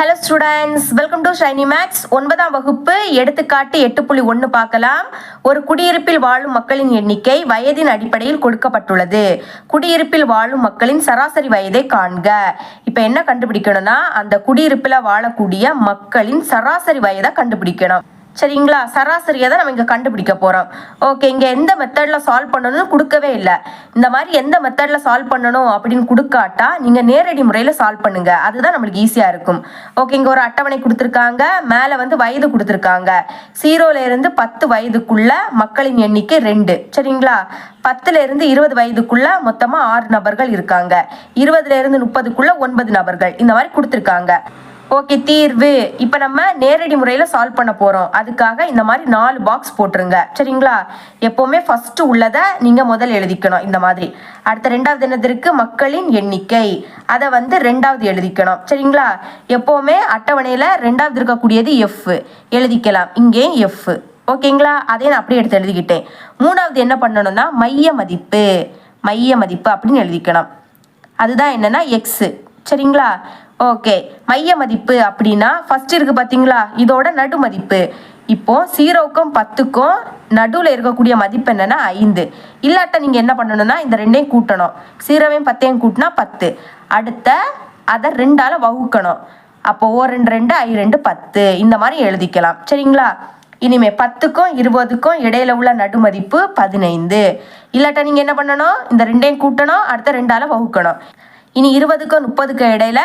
Hello students welcome to shiny maths ஒன்பதாம் வகுப்பு எடுத்துக்காட்டு எட்டு புள்ளி ஒன்று பார்க்கலாம். ஒரு குடியிருப்பில் வாழும் மக்களின் எண்ணிக்கை வயதின் அடிப்படையில் கொடுக்கப்பட்டுள்ளது. குடியிருப்பில் வாழும் மக்களின் சராசரி வயதை காண்க. இப்போ என்ன கண்டுபிடிக்கணும்னா அந்த குடியிருப்பில் வாழக்கூடிய மக்களின் சராசரி வயதை கண்டுபிடிக்கணும். சரிங்களா? சராசரியை தான் நம்ம இங்கே கண்டுபிடிக்க போகிறோம் ஓகே இங்கே எந்த மெத்தடில் சால்வ் பண்ணணும்னு கொடுக்கவே இல்லை. இந்த மாதிரி எந்த மெத்தடில் சால்வ் பண்ணணும் அப்படின்னு கொடுக்காட்டா நீங்கள் நேரடி முறையில் சால்வ் பண்ணுங்க. அதுதான் நம்மளுக்கு ஈஸியாக இருக்கும். ஓகே இங்கே ஒரு அட்டவணை கொடுத்துருக்காங்க. மேலே வந்து வயது கொடுத்துருக்காங்க. ஜீரோலேருந்து பத்து வயதுக்குள்ள மக்களின் எண்ணிக்கை ரெண்டு. சரிங்களா? பத்துலேருந்து இருபது வயதுக்குள்ள மொத்தமாக ஆறு நபர்கள் இருக்காங்க. இருபதுலேருந்து முப்பதுக்குள்ள ஒன்பது நபர்கள். இந்த மாதிரி கொடுத்துருக்காங்க. ஓகே தீர்வு. இப்போ நம்ம நேரடி முறையில் சால்வ் பண்ண போகிறோம் அதுக்காக இந்த மாதிரி நாலு பாக்ஸ் போட்டுருங்க. சரிங்களா? எப்போவுமே ஃபஸ்ட்டு உள்ளதை நீங்கள் முதல் எழுதிக்கணும். இந்த மாதிரி. அடுத்த ரெண்டாவது என்னது மக்களின் எண்ணிக்கை. அதை வந்து ரெண்டாவது எழுதிக்கணும். சரிங்களா? எப்போவுமே அட்டவணையில் ரெண்டாவது இருக்கக்கூடியது எஃப் எழுதிக்கலாம். இங்கேயும் எஃப் ஓகேங்களா? அதையும் நான் அப்படியே எடுத்து எழுதிக்கிட்டேன். மூணாவது என்ன பண்ணணும்னா மைய மதிப்பு. மைய மதிப்பு அப்படின்னு எழுதிக்கணும். அதுதான் என்னென்னா எக்ஸு சரிங்களா? ஓகே மைய மதிப்பு அப்படின்னா ஃபர்ஸ்ட் இருக்கு பார்த்தீங்களா இதோட நடு மதிப்பு. இப்போ ஜீரோக்கும் பத்துக்கும் நடுவில் இருக்கக்கூடிய மதிப்பு என்னன்னா ஐந்து. இல்லாட்ட நீங்கள் என்ன பண்ணணும்னா இந்த ரெண்டையும் கூட்டணும். சீரோவையும் பத்தையும் கூட்டினா பத்து. அடுத்த அதை ரெண்டால் வகுக்கணும். அப்போ ஓ ரெண்டு ரெண்டு ஐ ரெண்டு பத்து. இந்த மாதிரி எழுதிக்கலாம். சரிங்களா? இனிமே பத்துக்கும் இருபதுக்கும் இடையில உள்ள நடுமதிப்பு பதினைந்து. இல்லாட்டா நீங்கள் என்ன பண்ணணும்? இந்த ரெண்டையும் கூட்டணும் அடுத்த ரெண்டால் வகுக்கணும். இனி இருபதுக்கும் முப்பதுக்கும் இடையில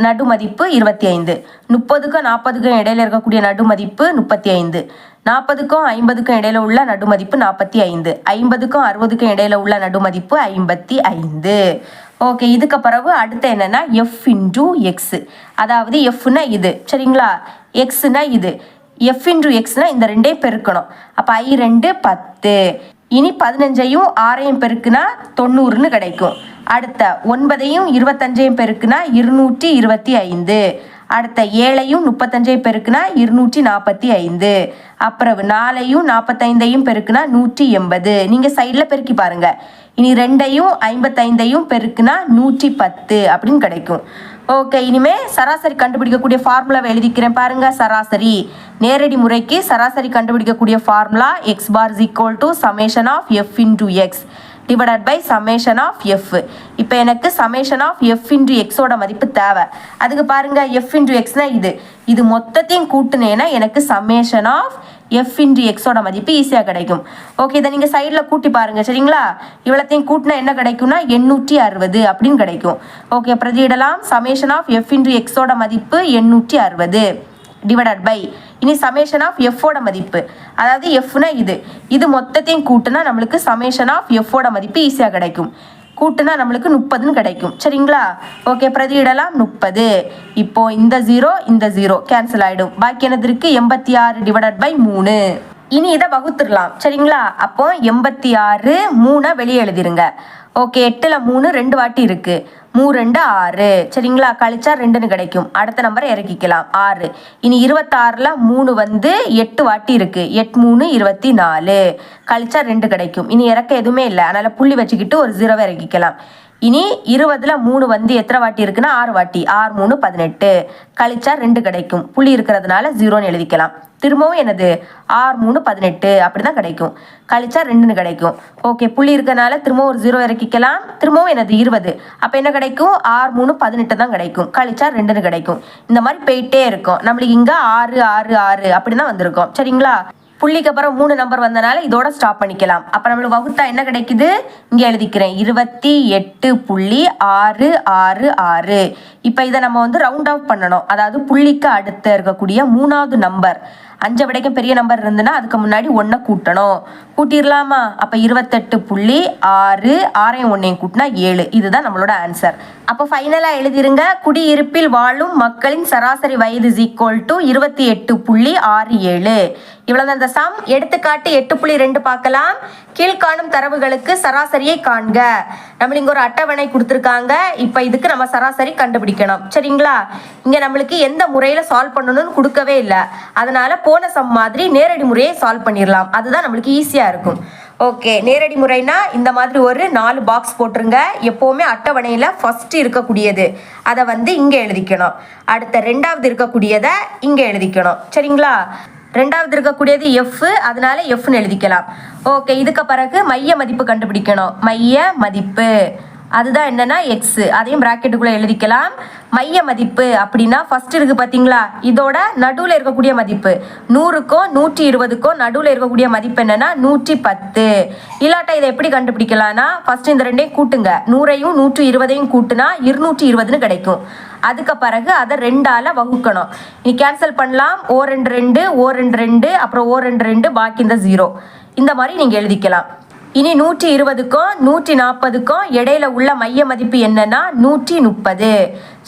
நடுமதிப்பு இருபத்தி ஐந்து. முப்பதுக்கும் நாற்பதுக்கும் இடையில இருக்கக்கூடிய நடுமதிப்பு முப்பத்தி ஐந்து. நாற்பதுக்கும் ஐம்பதுக்கும் இடையில உள்ள நடுமதிப்பு நாற்பத்தி ஐந்து. ஐம்பதுக்கும் அறுபதுக்கும் இடையில உள்ள நடுமதிப்பு ஐம்பத்தி ஐந்து. ஓகே இதுக்கு பிறகு அடுத்து என்னன்னா எஃப் இன்டூ எக்ஸ் அதாவது எஃப்னா இது. சரிங்களா? எக்ஸ்னா இது. எஃப் இன்டூ எக்ஸ்னா இந்த ரெண்டே பெருக்கணும். அப்போ ஐ ரெண்டு பத்து. இனி பதினஞ்சையும் ஆறையும் பெருக்குனா தொண்ணூறுன்னு கிடைக்கும். அடுத்த ஒன்பதையும் இருபத்தஞ்சையும் பெருக்குனா இருநூற்றி இருபத்தி ஐந்து. அடுத்த ஏழையும் முப்பத்தஞ்சையும் பெருக்குனா இருநூற்றி நாற்பத்தி ஐந்து. அப்புறம் நாலையும் நாற்பத்தைந்தையும் பெருக்குனா நூற்றி எண்பது. நீங்கள் சைடில் பெருக்கி பாருங்கள் இனி ரெண்டையும் ஐம்பத்தைந்தையும் பெருக்குனா நூற்றி பத்து அப்படின்னு கிடைக்கும். ஓகே இனிமே சராசரி கண்டுபிடிக்கக்கூடிய ஃபார்முலாவை எழுதிக்கிறேன் பாருங்க சராசரி. நேரடி முறைக்கு சராசரி கண்டுபிடிக்கக்கூடிய formula X bar is equal to summation of F into X divided by summation of F இப்போ எனக்கு சமேஷன் ஆஃப் எஃப் இன்டூ எக்ஸோட மதிப்பு தேவை. அதுக்கு பாருங்க எஃப் இன்டூ எக்ஸ்னா இது. இது மொத்தத்தையும் கூட்டினேன்னா எனக்கு சமேஷன் ஆஃப் எஃப் இன்டூ எக்ஸோட மதிப்பு ஈஸியாக கிடைக்கும். ஓகே இதை நீங்கள் சைடில் கூட்டி பாருங்கள் சரிங்களா? இவ்வளோத்தையும் கூட்டினா என்ன கிடைக்கும்னா எண்ணூற்றி அறுபது அப்படின்னு கிடைக்கும். ஓகே பிரதியிடலாம் சமேஷன் ஆஃப் எஃப் இன்டு எக்ஸோட மதிப்பு எண்ணூற்றி அறுபது. டிவைடட் பை இனி சமேஷன் ஆஃப் எஃபோட மதிப்பு. அதாவது எஃப்னா இது. இது மொத்தத்தையும் கூட்டுனா நம்மளுக்கு சமேஷன் ஆஃப் எஃபோட மதிப்பு ஈஸியாக கிடைக்கும். கூட்டுனா நம்மளுக்கு முப்பதுன்னு கிடைக்கும். சரிங்களா? ஓகே பிரதியிடலாம் முப்பது. இப்போ இந்த ஜீரோ இந்த ஜீரோ கேன்சல் ஆகிடும் பாக்கி என்னது இருக்குது எண்பத்தி ஆறு டிவைடட் பை மூணு. இனி இதை வகுத்துடலாம். சரிங்களா? அப்போ எண்பத்தி ஆறு மூணை வெளியே எழுதிருங்க. ஓகே எட்டில் மூணு ரெண்டு வாட்டி இருக்குது மூ ரெண்டு ஆறு. சரிங்களா? கழிச்சா ரெண்டுன்னு கிடைக்கும். அடுத்த நம்பரை இறக்கிக்கலாம். ஆறு. இனி இருபத்தாறில் மூணு வந்து எட்டு வாட்டி இருக்கு. எட் மூணு இருபத்தி நாலு கழிச்சா ரெண்டு கிடைக்கும். இனி இறக்க எதுவுமே இல்லை. அதனால் புள்ளி வச்சுக்கிட்டு ஒரு ஜீரோவை இறக்கிக்கலாம். இனி இருபதுல மூணு வந்து எத்தனை வாட்டி இருக்குன்னா ஆறு வாட்டி. ஆறு மூணு பதினெட்டு. கழிச்சா ரெண்டு கிடைக்கும். புள்ளி இருக்கிறதுனால ஜீரோன்னு எழுதிக்கலாம். திரும்பவும் என்னது? ஆறு மூணு பதினெட்டு. அப்படிதான் கிடைக்கும். கழிச்சா ரெண்டுன்னு கிடைக்கும். ஓகே புள்ளி இருக்கனால திரும்பவும் ஒரு ஜீரோ இறக்கிக்கலாம். திரும்பவும் என்னது? இருபது. அப்போ என்ன கிடைக்கும்? ஆறு மூணு பதினெட்டு தான் கிடைக்கும். கழிச்சா ரெண்டுன்னு கிடைக்கும். இந்த மாதிரி போயிட்டே இருக்கும். நம்மளுக்கு இங்கே ஆறு ஆறு ஆறு அப்படி தான் வந்திருக்கும். சரிங்களா? புள்ளிக்கு அப்புறம் மூணு நம்பர் வந்தனால இதோட ஸ்டாப் பண்ணிக்கலாம். அப்போ நம்மளுக்கு வகுத்தா என்ன கிடைக்குது? இங்கே எழுதிக்கிறேன். இருபத்தி எட்டு புள்ளி ஆறு ஆறு ஆறு. இப்போ இதை நம்ம வந்து ரவுண்ட் ஆஃப் பண்ணணும். அதாவது புள்ளிக்கு அடுத்த இருக்கக்கூடிய மூணாவது நம்பர் அஞ்சை விடைக்கும் பெரிய நம்பர் இருந்துன்னா அதுக்கு முன்னாடி ஒன்றை கூட்டணும். கூட்டிடலாமா அப்போ இருபத்தெட்டு புள்ளி ஆறு ஆறையும் ஒன்றையும் கூட்டினா ஏழு. இதுதான் நம்மளோட ஆன்சர் அப்போ ஃபைனலாக எழுதிருங்க. குடியிருப்பில் வாழும் மக்களின் சராசரி வயது ஈக்குவல் டு இருபத்தி எட்டு புள்ளி ஆறு ஏழு. இவ்வளவுதான் இந்த சம் எடுத்துக்காட்டு எட்டு புள்ளி ரெண்டு பார்க்கலாம். கீழ்காணும் தரவுகளுக்கு சராசரியை காண்க. நம்மளுக்கு ஒரு அட்டவணை கொடுத்துருக்காங்க. இப்போ இதுக்கு நம்ம சராசரி கண்டுபிடிக்கணும். சரிங்களா? இங்கே நம்மளுக்கு எந்த முறையில் சால்வ் பண்ணணும்னு கொடுக்கவே இல்லை. அதனால போன சம் மாதிரி நேரடி முறையை சால்வ் பண்ணிடலாம் அதுதான் நம்மளுக்கு ஈஸியாக இருக்கும். ஓகே நேரடி முறைனா இந்த மாதிரி ஒரு நாலு பாக்ஸ் போட்டுருங்க. எப்போவுமே அட்டவணையில் ஃபஸ்ட்டு இருக்கக்கூடியது. அதை வந்து இங்கே எழுதிக்கணும். அடுத்த ரெண்டாவது இருக்கக்கூடியதை இங்கே எழுதிக்கணும். சரிங்களா? ரெண்டாவது இருக்கக்கூடியது எஃப் அதனால எஃப்னு எழுதிக்கலாம். ஓகே இதுக்கு பிறகு மைய மதிப்பு கண்டுபிடிக்கணும். மைய மதிப்பு. அதுதான் என்னன்னா எக்ஸ் அதையும் பிராக்கெட்டுக்குள்ள எழுதிக்கலாம். மைய மதிப்பு அப்படின்னா ஃபர்ஸ்ட் இருக்கு பாத்தீங்களா? இதோட நடுவில் இருக்கக்கூடிய மதிப்பு. நூறுக்கும் நூற்றி இருபதுக்கும் நடுவில் இருக்கக்கூடிய மதிப்பு என்னன்னா நூற்றி பத்து. இல்லாட்டா இதை எப்படி கண்டுபிடிக்கலாம்னா ஃபர்ஸ்ட் இந்த ரெண்டையும் கூட்டுங்க. நூறையும் நூற்றி இருபதையும் கூட்டுனா இருநூற்றி இருபதுன்னு கிடைக்கும். அதுக்கு பிறகு அதை ரெண்டால வகுக்கணும். நீ கேன்சல் பண்ணலாம். ஓ ரெண்டு ரெண்டு ஓ ரெண்டு ரெண்டு அப்புறம் ஓ ரெண்டு ரெண்டு பாக்கி இந்த ஜீரோ இந்த மாதிரி நீங்க எழுதிக்கலாம். இனி நூற்றி இருபதுக்கும் நூற்றி நாற்பதுக்கும் இடையில உள்ள மைய மதிப்பு என்னன்னா நூற்றி முப்பது.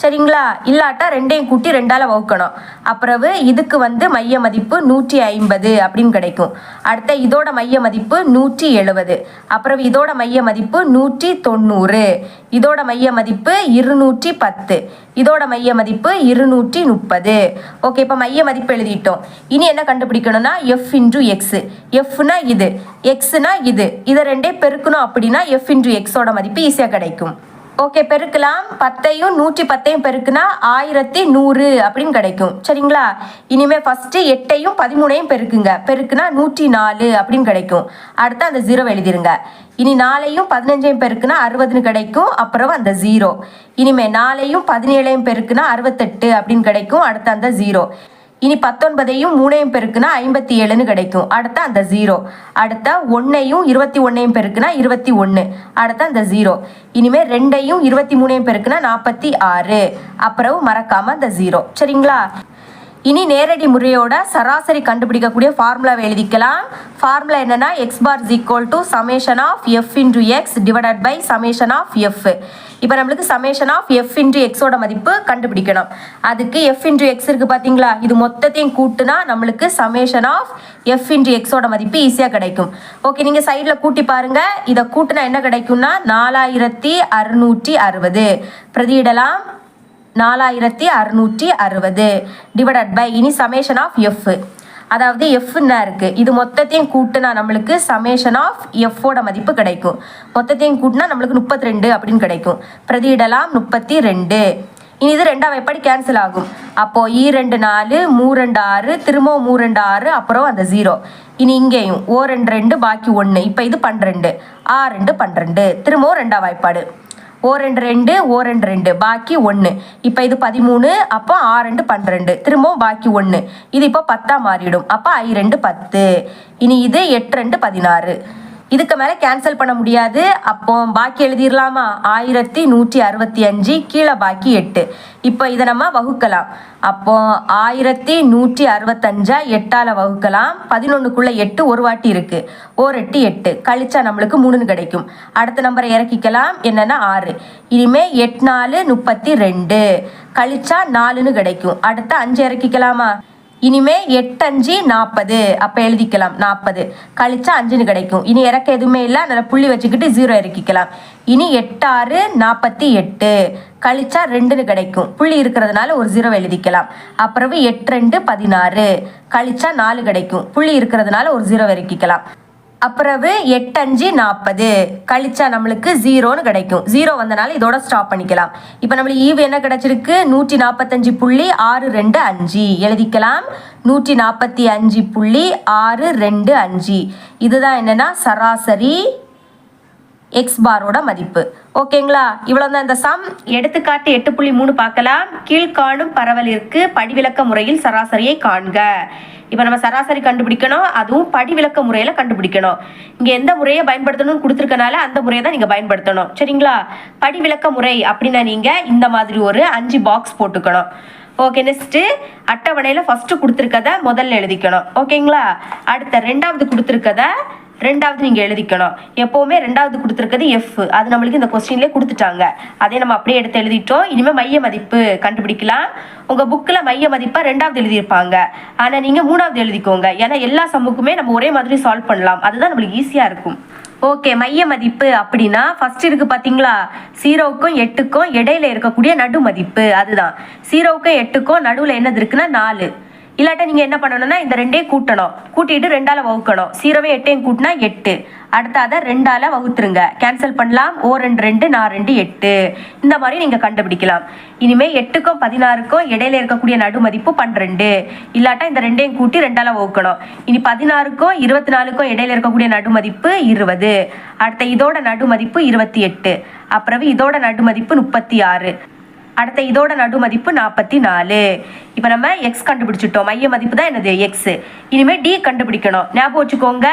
சரிங்களா? இல்லாட்டா ரெண்டையும் கூட்டி ரெண்டால வகுக்கணும். அப்புறவு இதுக்கு வந்து மைய மதிப்பு நூற்றி ஐம்பது அப்படின்னு கிடைக்கும். அடுத்த இதோட மைய மதிப்பு நூற்றி எழுபது. அப்புறம் இதோட மைய மதிப்பு நூற்றி தொண்ணூறு. இதோட மைய மதிப்பு இருநூற்றி பத்து. இதோட மைய மதிப்பு இருநூற்றி முப்பது. ஓகே இப்போ மைய மதிப்பு எழுதிட்டோம். இனி என்ன கண்டுபிடிக்கணும்னா எஃப் இன்டூ எக்ஸ் எஃப்னா இது. எக்ஸ்னா இது. இதை ரெண்டே பெருக்கணும் அப்படின்னா எஃப் இன்டூ எக்ஸோட மதிப்பு ஈஸியாக கிடைக்கும். ஓகே பெருக்கலாம். பத்தையும் நூற்றி பத்தையும் பெருக்குனா ஆயிரத்தி நூறு அப்படின்னு கிடைக்கும். சரிங்களா? இனிமே ஃபர்ஸ்ட் எட்டையும் பதிமூணையும் பெருக்குங்க. பெருக்குனா நூற்றி நாலு அப்படின்னு கிடைக்கும். அடுத்து அந்த ஜீரோ எழுதிருங்க. இனி நாளையும் பதினஞ்சையும் பெருக்குனா அறுபதுன்னு கிடைக்கும். அப்புறம் அந்த ஜீரோ இனிமே நாலையும் பதினேழையும் பெருக்குனா அறுபத்தெட்டு அப்படின்னு கிடைக்கும். அடுத்து அந்த ஜீரோ இனி பத்தொன்பதையும் மூணையும் பெருக்குனா ஐம்பத்தி ஏழுன்னு கிடைக்கும். அடுத்த அந்த ஜீரோ அடுத்த ஒன்னையும் இருபத்தி ஒன்னையும் பெருக்குனா இருபத்தி ஒன்று அடுத்த அந்த ஜீரோ இனிமே ரெண்டையும் இருபத்தி மூணையும் பெருக்குனா நாற்பத்தி ஆறு. அப்புறம் மறக்காம அந்த ஜீரோ சரிங்களா? இனி நேரடி முறையோட சராசரி கண்டுபிடிக்கக்கூடிய ஃபார்முலாவை எழுதிக்கலாம். ஃபார்முலா என்னன்னா X bar equal to summation of F into X divided by summation of F இப்போ நம்மளுக்கு சமேஷன் ஆஃப் எஃப் இன்டு எக்ஸோட மதிப்பு கண்டுபிடிக்கணும். அதுக்கு எஃப் இன்டு எக்ஸ் இருக்கு பார்த்தீங்களா இது மொத்தத்தையும் கூட்டுனா நம்மளுக்கு சமேஷன் ஆஃப் எஃப் இன்டு எக்ஸோட மதிப்பு ஈஸியாக கிடைக்கும். ஓகே நீங்கள் சைடில் கூட்டி பாருங்கள் இதை கூட்டினா என்ன கிடைக்கும்னா நாலாயிரத்தி அறுநூற்றி அறுபது. பிரதியிடலாம் நாலாயிரத்தி அறுநூற்றி அறுபது டிவைடட் பை இனி சமேஷன் ஆஃப் எஃப் அதாவது எஃப்னா இருக்கு? இது மொத்தத்தையும் கூட்டுனா நம்மளுக்கு சமேஷன் ஆஃப் எஃப்போட மதிப்பு கிடைக்கும். மொத்தத்தையும் கூட்டினா நம்மளுக்கு முப்பத்தி ரெண்டு அப்படின்னு கிடைக்கும். பிரதியிடலாம் முப்பத்தி ரெண்டு இனி இது ரெண்டாவது எப்படி கேன்சல் ஆகும்? அப்போ ஈ ரெண்டு நாலு மூ ரெண்டு ஆறு திரும்பவும் மூ ரெண்டு ஆறு அப்புறம் அந்த ஜீரோ இனி இங்கேயும் ஓ ரெண்டு ரெண்டு பாக்கி ஒன்று இப்போ இது பன்னிரெண்டு ஆ ரெண்டு பன்னிரெண்டு. திரும்பவும் ரெண்டாம் வாய்ப்பாடு. ஓ ரெண்டு ரெண்டு ஓ ரெண்டு ரெண்டு. பாக்கி ஒன்று இப்போ இது பதிமூணு அப்போ ஆ ரெண்டு பன்னிரெண்டு. திரும்பவும் பாக்கி ஒன்று இது இப்போ பத்தா மாறிடும் அப்போ ஐ ரெண்டு பத்து. இனி இது எட்டு ரெண்டு பதினாறு. இதுக்கு மேலே கேன்சல் பண்ண முடியாது. அப்போ பாக்கி எழுதிடலாமா ஆயிரத்தி நூற்றி அறுபத்தி அஞ்சு கீழே பாக்கி எட்டு. இப்போ இதை நம்ம வகுக்கலாம். அப்போ ஆயிரத்தி நூற்றி அறுபத்தஞ்சா எட்டால் வகுக்கலாம். பதினொன்றுக்குள்ளே எட்டு ஒரு வாட்டி இருக்குது ஓர் எட்டு எட்டு. கழிச்சா நம்மளுக்கு மூணுன்னு கிடைக்கும். அடுத்த நம்பரை இறக்கிக்கலாம். என்னென்னா ஆறு. இனிமே எட்டு நாலு முப்பத்தி ரெண்டு. கழிச்சா நாலுன்னு கிடைக்கும். அடுத்த அஞ்சு இறக்கிக்கலாமா? இனிமே எட்டஞ்சு நாற்பது அப்போ எழுதிக்கலாம். நாற்பது கழிச்சா அஞ்சுன்னு கிடைக்கும். இனி இறக்க எதுவுமே இல்லை. அதில் புள்ளி வச்சுக்கிட்டு ஜீரோ இறக்கிக்கலாம். இனி எட்டாறு நாற்பத்தி எட்டு. கழிச்சா ரெண்டுன்னு கிடைக்கும். புள்ளி இருக்கிறதுனால ஒரு ஜீரோ எழுதிக்கலாம். அப்புறம் எட்டு ரெண்டு பதினாறு. கழிச்சா நாலு கிடைக்கும். புள்ளி இருக்கிறதுனால ஒரு ஜீரோ இறக்கிக்கலாம். அப்புறவு எட்டஞ்சு நாற்பது கழிச்சா நம்மளுக்கு ஜீரோன்னு கிடைக்கும். ஜீரோ வந்தனால இதோட ஸ்டாப் பண்ணிக்கலாம். இப்போ நம்மளுக்கு ஈவு என்ன கிடைச்சிருக்கு? நூற்றி நாற்பத்தஞ்சு புள்ளி ஆறு ரெண்டு அஞ்சு. எழுதிக்கலாம். நூற்றி நாற்பத்தி அஞ்சு புள்ளி ஆறு ரெண்டு அஞ்சு. இதுதான் என்னன்னா சராசரி எக்ஸ் பாரோட மதிப்பு. ஓகேங்களா இவ்வளோ தான் இந்த சம் எடுத்துக்காட்டு எட்டு புள்ளி மூணு பார்க்கலாம். கீழ்காணும் பரவலிற்கு படிவிலக்க முறையில் சராசரியை காண்க. இப்போ நம்ம சராசரி கண்டுபிடிக்கணும் அதுவும் படிவிலக்க முறையில் கண்டுபிடிக்கணும். இங்கே எந்த முறையை பயன்படுத்தணும்னு கொடுத்துருக்கனால அந்த முறையை தான் நீங்கள் பயன்படுத்தணும். சரிங்களா? படிவிலக்க முறை அப்படின்னா நீங்கள் இந்த மாதிரி ஒரு அஞ்சு பாக்ஸ் போட்டுக்கணும். ஓகே நெக்ஸ்ட்டு அட்டவணையில் ஃபஸ்ட்டு கொடுத்துருக்கத முதல்ல எழுதிக்கணும். ஓகேங்களா அடுத்த ரெண்டாவது கொடுத்துருக்கத ரெண்டாவது நீங்கள் எழுதிக்கணும். எப்போவுமே ரெண்டாவது கொடுத்துருக்கிறது எஃப் அது நம்மளுக்கு இந்த கொஸ்டின்லேயே கொடுத்துட்டாங்க. அதே நம்ம அப்படியே எடுத்து எழுதிட்டோம். இனிமேல் மைய மதிப்பு கண்டுபிடிக்கலாம். உங்கள் புக்கில் மைய மதிப்பாக ரெண்டாவது எழுதியிருப்பாங்க. ஆனால் நீங்கள் மூணாவது எழுதிக்கோங்க. ஏன்னா எல்லா சம்முக்குமே நம்ம ஒரே மாதிரி சால்வ் பண்ணலாம். அதுதான் நம்மளுக்கு ஈஸியாக இருக்கும். ஓகே மைய மதிப்பு அப்படின்னா ஃபர்ஸ்ட் இருக்கு பார்த்தீங்களா சீரோவுக்கும் எட்டுக்கும் இடையில இருக்கக்கூடிய நடு மதிப்பு அதுதான் சீரோவுக்கும் எட்டுக்கும் நடுவில் என்னது இருக்குன்னா நாலு. இல்லாட்ட நீங்கள் என்ன பண்ணணும்னா இந்த ரெண்டையும் கூட்டணும். கூட்டிட்டு ரெண்டால வகுக்கணும். சீரோவே எட்டையும் கூட்டினா எட்டு. அடுத்த அதை ரெண்டால வகுத்துருங்க. கேன்சல் பண்ணலாம். ஓ ரெண்டு ரெண்டு நான் ரெண்டு எட்டு. இந்த மாதிரி நீங்கள் கண்டுபிடிக்கலாம். இனிமேல் எட்டுக்கும் பதினாறுக்கும் இடையில இருக்கக்கூடிய நடு மதிப்பு பன்னிரெண்டு. இல்லாட்டா இந்த ரெண்டையும் கூட்டி ரெண்டால வகுக்கணும். இனி பதினாறுக்கும் இருபத்தி நாலுக்கும் இடையில இருக்கக்கூடிய நடு மதிப்பு இருபது. அடுத்த இதோட நடு மதிப்பு இருபத்தி எட்டு. அப்புறம் இதோட நடு மதிப்பு முப்பத்தி ஆறு. அடுத்த இதோட நடு மதிப்பு நாற்பத்தி நாலு. இப்போ நம்ம எக்ஸ் கண்டுபிடிச்சிட்டோம். மைய மதிப்பு தான் என்னது? எக்ஸ் இனிமேல் டி கண்டுபிடிக்கணும். ஞாபகம் வச்சுக்கோங்க.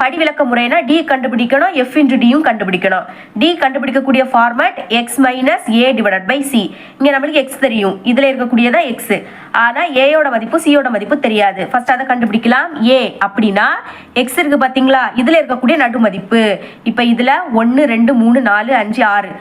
படிவிலக்க முறைனா டி கண்டுபிடிக்கணும். எஃப் இன்டு டியும் கண்டுபிடிக்கணும். டி கண்டுபிடிக்கக்கூடிய format X minus A divided by C இங்கே நம்மளுக்கு எக்ஸ் தெரியும். இதில் இருக்கக்கூடியதான் எக்ஸ் ஆனால் ஏயோட மதிப்பு சியோட மதிப்பு தெரியாது. ஃபர்ஸ்ட் அதை கண்டுபிடிக்கலாம். ஏ அப்படின்னா எக்ஸ் இருக்கு பார்த்தீங்களா இதில் இருக்கக்கூடிய நடு மதிப்பு இப்போ இதில் ஒன்று ரெண்டு மூணு நாலு அஞ்சு ஆறு.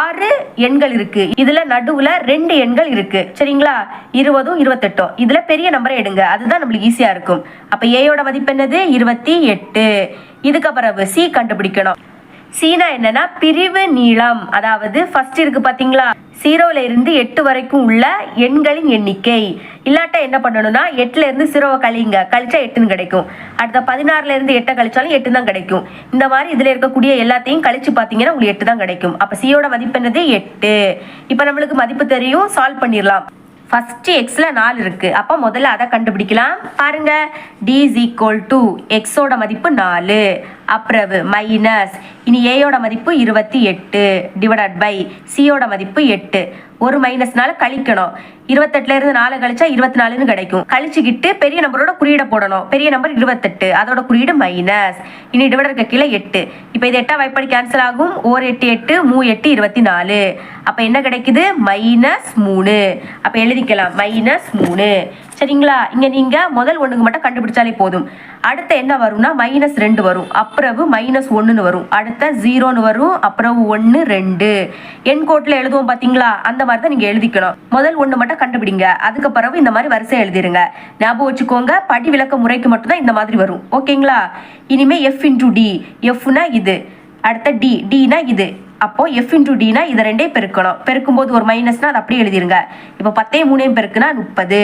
ஆறு எண்கள் இருக்கு. இதில் நடுவில் ரெண்டு எண்கள் இருக்கு. சரிங்களா? இருபதும் இருபத்தெட்டும் இதுல பெரிய நம்பரை எடுங்க. அதுதான் நம்மளுக்கு ஈஸியா இருக்கும். அப்ப ஏயோட மதிப்பு என்னது? இருபத்தி எட்டு. இதுக்கு பிறகு சி கண்டுபிடிக்கணும். சீனா என்னன்னா பிரிவு நீளம். அதாவது ஃபர்ஸ்ட் இருக்கு பாத்தீங்களா? ஜீரோல இருந்து எட்டு வரைக்கும் உள்ள எண்களின் எண்ணிக்கை. இல்லாட்டா என்ன பண்ணணும்னா எட்டுல இருந்து ஜீரோவை கழிங்க. கழிச்சா எட்டுன்னு கிடைக்கும். அடுத்த பதினாறுல இருந்து எட்டை கழிச்சாலும் எட்டு தான் கிடைக்கும். இந்த மாதிரி இதுல இருக்கக்கூடிய எல்லாத்தையும் கழிச்சு பாத்தீங்கன்னா உங்களுக்கு எட்டு தான் கிடைக்கும். அப்ப சியோட மதிப்பு என்னது? எட்டு. இப்ப நம்மளுக்கு மதிப்பு தெரியும். சால்வ் பண்ணிடலாம். ஃபர்ஸ்ட் எக்ஸில் நாலு இருக்குது அப்போ முதல்ல அதை கண்டுபிடிக்கலாம். பாருங்கள் டி இஸ் ஈக்குவல் டு எக்ஸோட மதிப்பு நாலு. அப்புறவு மைனஸ் இனி ஏயோட மதிப்பு இருபத்தி எட்டு டிவைடட் பை சியோட மதிப்பு எட்டு. ஒரு மைனஸ்னால கழிக்கணும். இருபத்தெட்டுல இருந்து நாலு கழிச்சா இருபத்தி நாலுன்னு கிடைக்கும். கழிச்சுக்கிட்டு பெரிய நம்பரோட குறியீடை போடணும். பெரிய நம்பர் இருபத்தெட்டு அதோட குறியீடு மைனஸ் இனி டிவைடருக்கு கீழே எட்டு. இப்போ இது எட்டா வாய்ப்பாடி கேன்சல் ஆகும். ஓர் எட்டு எட்டு மூ எட்டு இருபத்தி நாலு அப்போ என்ன கிடைக்குது? மைனஸ் மூணு. அப்போ எழுதிக்கலாம். மைனஸ் மூணு. சரிங்களா? இங்கே நீங்கள் முதல் ஒன்றுக்கு மட்டும் கண்டுபிடிச்சாலே போதும். அடுத்து என்ன வரும்னா மைனஸ் ரெண்டு வரும். அப்புறவு மைனஸ் ஒன்றுன்னு வரும். அடுத்த ஜீரோன்னு வரும். அப்புறவு ஒன்று ரெண்டு. என் கோட்டில் எழுதுவோம் பார்த்தீங்களா அந்த மாதிரி தான் நீங்கள் எழுதிக்கணும். முதல் ஒன்று மட்டும் கண்டுபிடிங்க. அதுக்கு பிறகு இந்த மாதிரி வரிசை எழுதிருங்க. ஞாபகம் வச்சுக்கோங்க. படி விளக்க முறைக்கு மட்டும்தான் இந்த மாதிரி வரும். ஓகேங்களா? இனிமேல் எஃப் இன்டூ டி எஃப்னா இது. அடுத்த டி டினா இது. அப்போ எஃப் இன்டூ டினா இதை ரெண்டே பெருக்கணும். பெருக்கும் போது ஒரு மைனஸ்னா அதை அப்படியே எழுதிருங்க. இப்போ பத்தையும் மூணையும் பெருக்குனா முப்பது.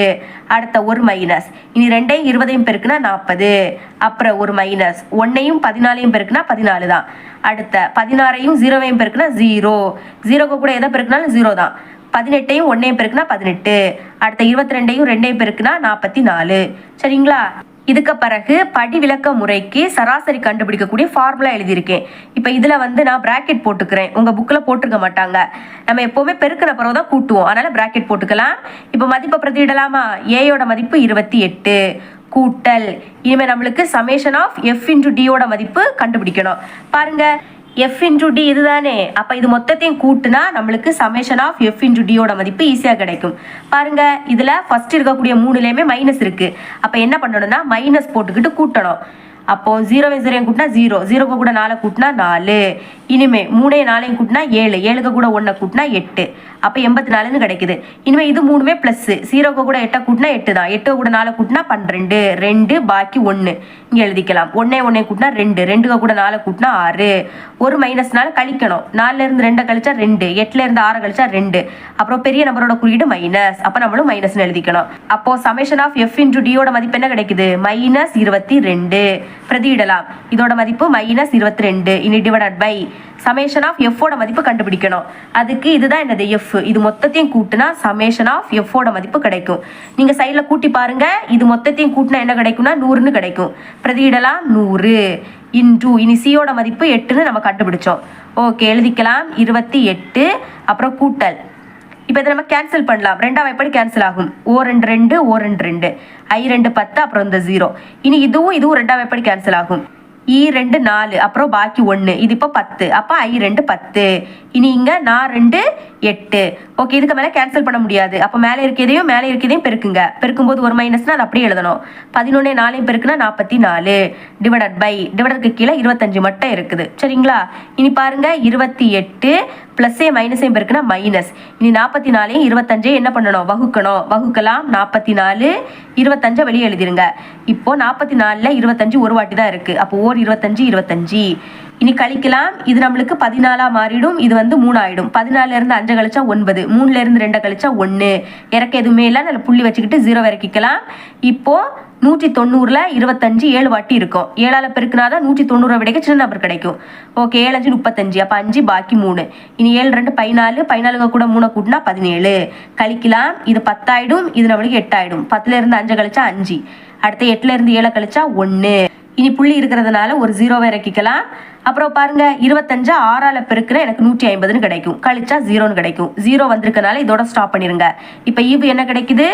அடுத்த ஒரு மைனஸ் இனி ரெண்டையும் இருபதையும் பெருக்குனா நாற்பது அப்புறம் ஒரு மைனஸ் ஒன்னையும் பதினாலையும் பெருக்குனா பதினாலு தான். அடுத்த பதினாறையும் ஜீரோவையும் பெருக்குனா ஜீரோ ஜீரோக்கு கூட எதை பெருக்குனாலும் ஜீரோ தான். பதினெட்டையும் ஒன்னையும் பெருக்குனா பதினெட்டு. அடுத்த இருபத்தி ரெண்டையும் ரெண்டையும் பெருக்குனா நாற்பத்தி நாலு. சரிங்களா? இதுக்கு பிறகு படி விளக்க முறைக்கு சராசரி கண்டுபிடிக்கக்கூடிய ஃபார்முலா எழுதியிருக்கேன். இப்போ இதில் வந்து நான் பிராக்கெட் போட்டுக்கிறேன். உங்கள் புக்கில் போட்டிருக்க மாட்டாங்க. நம்ம எப்போவுமே பெருக்கிற பிறகு தான் கூட்டுவோம். அதனால் பிராக்கெட் போட்டுக்கலாம். இப்போ மதிப்பை பிரதியிடலாமா? ஏயோட மதிப்பு இருபத்தி எட்டு. கூட்டல். இனிமேல் நம்மளுக்கு சமேஷன் ஆஃப் எஃப் இன்டு டியோட மதிப்பு கண்டுபிடிக்கணும். பாருங்கள் எஃப் இன்டூ டி இதுதானே? அப்போ இது மொத்தத்தையும் கூட்டுனா நம்மளுக்கு சமேஷன் ஆஃப் எஃப் இன்டூ டியோட மதிப்பு ஈஸியாக கிடைக்கும். பாருங்க இதில் ஃபர்ஸ்ட் இருக்கக்கூடிய மூணுலேயுமே மைனஸ் இருக்கு. அப்போ என்ன பண்ணணும்னா மைனஸ் போட்டுக்கிட்டு கூட்டணும். அப்போ ஜீரோவை ஜீரோயும் கூட்டினா ஜீரோ ஜீரோக்கு கூட நாலை கூட்டினா நாலு. இனிமே மூணே நாலையும் கூட்டினா ஏழு. ஏழுக்கு கூட ஒன்றை கூட்டினா எட்டு. அப்போ எண்பத்தி நாலுன்னு கிடைக்குது. இனிமேல் இது மூணுமே ப்ளஸ்ஸு ஜீரோக்கு கூட எட்டை கூட்டினா எட்டு தான். எட்டு கூட நாலு கூட்டினா பன்னிரெண்டு. ரெண்டு பாக்கி ஒன்று இங்கே எழுதிக்கலாம். ஒன்னே ஒன்றே கூட்டினா ரெண்டு. ரெண்டுக்கு கூட நாலு கூட்டினா ஆறு. ஒரு மைனஸ்னால கழிக்கணும். நாலுலேருந்து ரெண்டை கழிச்சா ரெண்டு. எட்டுல இருந்து ஆறை கழிச்சா ரெண்டு. அப்புறம் பெரிய நம்பரோட குறியீடு மைனஸ் அப்போ நம்மளும் மைனஸ்னு எழுதிக்கணும். அப்போ சமேஷன் ஆஃப் எஃப் இன்டு டியோட மதிப்பு என்ன கிடைக்குது? மைனஸ் இருபத்தி ரெண்டு. பிரதியிடலாம். இதோட மதிப்பு மைனஸ் இருபத்தி ரெண்டு இனி டிவைடட் பை சமேஷன் ஆஃப் எஃபோட மதிப்பு கண்டுபிடிக்கணும். அதுக்கு இதுதான் என்னது எஃப் இது மொத்தத்தையும் கூட்டினா சமேஷன் ஆஃப் எஃபோட மதிப்பு கிடைக்கும். நீங்க சைடில் கூட்டி பாருங்க. இது மொத்தத்தையும் கூட்டினா என்ன கிடைக்கும்னா நூறுன்னு கிடைக்கும். பிரதியிடலாம் நூறு இன்டூ இனி சியோட மதிப்பு எட்டுன்னு நம்ம கண்டுபிடிச்சோம். ஓகே எழுதிக்கலாம். இருபத்தி எட்டு. அப்புறம் கூட்டல். இப்போ இதை நம்ம கேன்சல் பண்ணலாம். ரெண்டாம் எப்படி கேன்சல் ஆகும்? ஓ ரெண்டு ரெண்டு ஓ ரெண்டு ரெண்டு. ஐ ரெண்டு பத்து அப்புறம் இந்த ஜீரோ இனி இதுவும் இதுவும் ரெண்டாம் எப்படி கேன்சல் ஆகும்? இ ரெண்டு நாலு அப்புறம் பாக்கி ஒன்று இது இப்போ பத்து. அப்போ ஐ ரெண்டு பத்து. இனி இங்கே நான் ரெண்டு எட்டு. ஓகே இதுக்கு மேலே கேன்சல் பண்ண முடியாது. அப்போ மேலே இருக்கிறதையும் மேலே இருக்கிறதையும் பெருக்குங்க. பெருக்கும்போது ஒரு மைனஸ்னால் அது அப்படியே எழுதணும். பதினொன்னே நாலையும் பெருக்குனா நாற்பத்தி நாலு டிவைடட் பை டிவைடருக்கு கீழே இருபத்தஞ்சு மட்டும் இருக்குது. சரிங்களா? இனி பாருங்க இருபத்தி எட்டு ப்ளஸ்ஸே மைனஸையும் பெருக்குனா மைனஸ் இனி நாற்பத்தி நாலையும் இருபத்தஞ்சையும் என்ன பண்ணணும்? வகுக்கணும். வகுக்கலாம். நாற்பத்தி நாலு இருபத்தஞ்சை வெளியே எழுதிருங்க. இப்போது நாற்பத்தி நாலில் இருபத்தஞ்சு ஒரு வாட்டி தான் இருக்குது அப்போ ஓர் இருபத்தஞ்சு இருபத்தஞ்சு. இனி கழிக்கலாம். இது நம்மளுக்கு பதினாலா மாறிடும். இது வந்து மூணு ஆயிடும் பதினாலுல இருந்து அஞ்சு கழிச்சா ஒன்பது. மூணுல இருந்து ரெண்டு கழிச்சா ஒன்று இறக்க எதுவுமே இல்லை. நல்ல புள்ளி வச்சுக்கிட்டு ஜீரோ இறக்கிக்கலாம். இப்போ நூற்றி தொண்ணூறில் இருபத்தஞ்சு ஏழு வாட்டி இருக்கும். ஏழால் பெருக்குனாதான் நூற்றி தொண்ணூறை விடைக்கு சின்ன நம்பர் கிடைக்கும். ஓகே ஏழு அஞ்சு முப்பத்தஞ்சு. அப்போ அஞ்சு பாக்கி மூணு. இனி ஏழு ரெண்டு பதினாலு. பதினாலுங்க கூட மூணை கூட்டினா பதினேழு. கழிக்கலாம். இது பத்தாயிடும். இது நம்மளுக்கு எட்டாயிடும். பத்துல இருந்து அஞ்சு கழிச்சா அஞ்சு. அடுத்து எட்டுல இருந்து ஏழை கழிச்சா ஒன்று இனி புள்ளி இருக்கிறதுனால ஒரு ஜீரோவை இறக்கிக்கலாம். அப்புறம் பாருங்க இருபத்தஞ்சு ஆறால பெருக்கிற எனக்கு நூற்றி ஐம்பதுன்னு கிடைக்கும். கழிச்சா ஜீரோன்னு கிடைக்கும். ஜீரோ வந்திருக்கனால இதோட ஸ்டாப் பண்ணிருங்க. இப்போ ஈவு என்ன கிடைக்குது?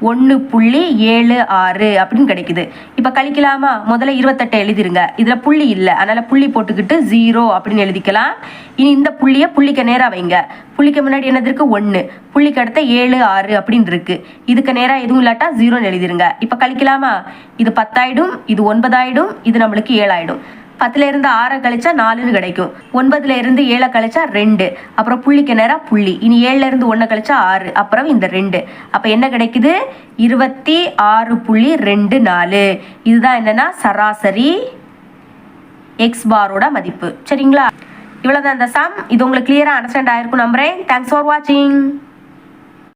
ஒன்று புள்ளி ஏழு ஆறு அப்படின்னு கிடைக்குது. இப்போ கழிக்கலாமா? முதல்ல இருபத்தெட்டு எழுதிருங்க. இதில் புள்ளி இல்லை. அதனால் புள்ளி போட்டுக்கிட்டு ஜீரோ அப்படின்னு எழுதிக்கலாம். இனி இந்த புள்ளியை புள்ளிக்க நேராக வைங்க. புள்ளிக்கு முன்னாடி என்னது இருக்குது ஒன்று புள்ளிக்கு அடுத்த ஏழு ஆறு அப்படின்னு இருக்குது இதுக்கு நேராக எதுவும் இல்லாட்டா ஜீரோன்னு எழுதிருங்க. இப்போ கழிக்கலாமா? இது பத்தாயிடும் இது ஒன்பதாயிடும் இது நம்மளுக்கு ஏழாயிடும். பத்துல இருந்து ஆறை கழிச்சா நாலுன்னு கிடைக்கும். ஒன்பதுல இருந்து ஏழை கழிச்சா ரெண்டு. அப்புறம் புள்ளிக்கு நேரம் புள்ளி. இனி ஏழுல இருந்து ஒன்று கழிச்சா ஆறு. அப்புறம் இந்த ரெண்டு. அப்ப என்ன கிடைக்குது? இருபத்தி ஆறு புள்ளி ரெண்டு நாலு. இதுதான் என்னன்னா சராசரி எக்ஸ் பாரோட மதிப்பு. சரிங்களா? இவ்வளோதான் இந்த சம் இது உங்களுக்கு கிளியராக அண்டர்ஸ்டாண்ட் ஆயிருக்கும் நம்புறேன். தேங்க்ஸ் ஃபார் வாட்சிங்